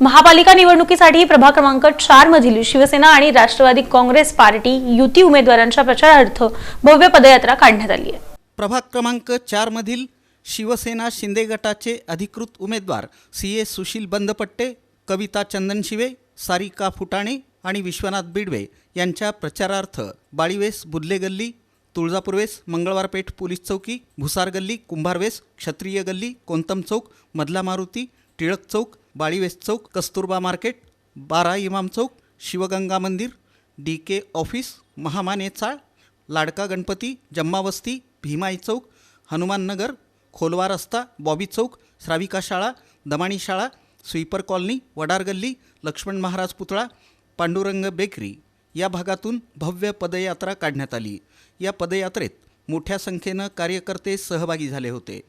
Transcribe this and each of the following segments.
महापालिका निवडणुकीसाठी प्रभाग क्रमांक चार मधील शिवसेना आणि राष्ट्रवादी काँग्रेस पार्टी युती उमेदवारांच्या प्रचारार्थ भव्य पदयात्रा काढण्यात आली आहे. प्रभाग क्रमांक चारमधील शिवसेना शिंदे गटाचे अधिकृत उमेदवार सी ए सुशील बंदपट्टे कविता चंदनशिवे सारिका फुटाणे आणि विश्वनाथ बिडवे यांच्या प्रचारार्थ बाळीवेस बुदले गल्ली तुळजापूरवेस मंगळवारपेठ पोलीस चौकी भुसार गल्ली कुंभारवेस क्षत्रिय गल्ली कोंतम चौक मधला मारुती टिळक चौक बाळीवेस चौक कस्तुरबा मार्केट बारा इमाम चौक शिवगंगा मंदिर डी के ऑफिस महामाने चाळ लाडका गणपती जम्मावस्ती भीमाई चौक हनुमान नगर खोलवा रस्ता बॉबी चौक श्राविका शाळा दमाणी शाळा स्वीपर कॉलनी वडार गल्ली लक्ष्मण महाराज पुतळा पांडुरंग बेकरी या भागातून भव्य पदयात्रा काढण्यात आली. या पदयात्रेत मोठ्या संख्येनं कार्यकर्ते सहभागी झाले होते.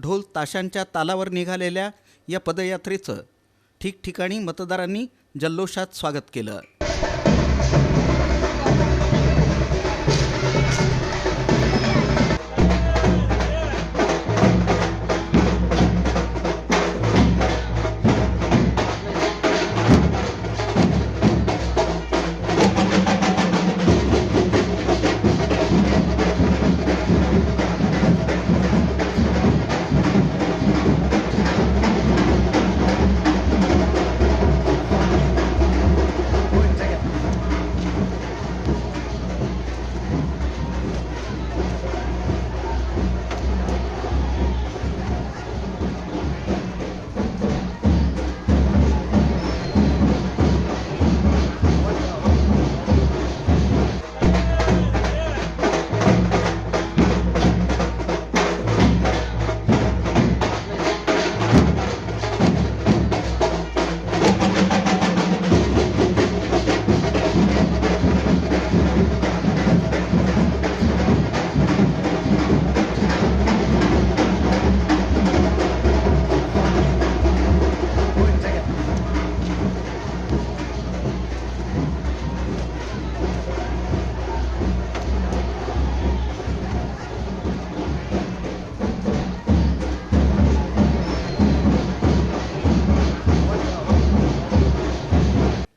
ढोल ताशांच्या तालावर निघालेल्या या पदयात्रेचं ठिकठिकाणी मतदारांनी जल्लोषात स्वागत केलं.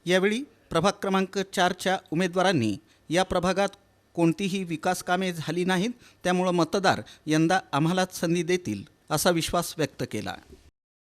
यावेळी प्रभाग क्रमांक चारच्या उमेदवारांनी या प्रभागात कोणतीही विकास कामे झाली नाहीत त्यामुळं मतदार यंदा आम्हालाच संधी देतील असा विश्वास व्यक्त केला.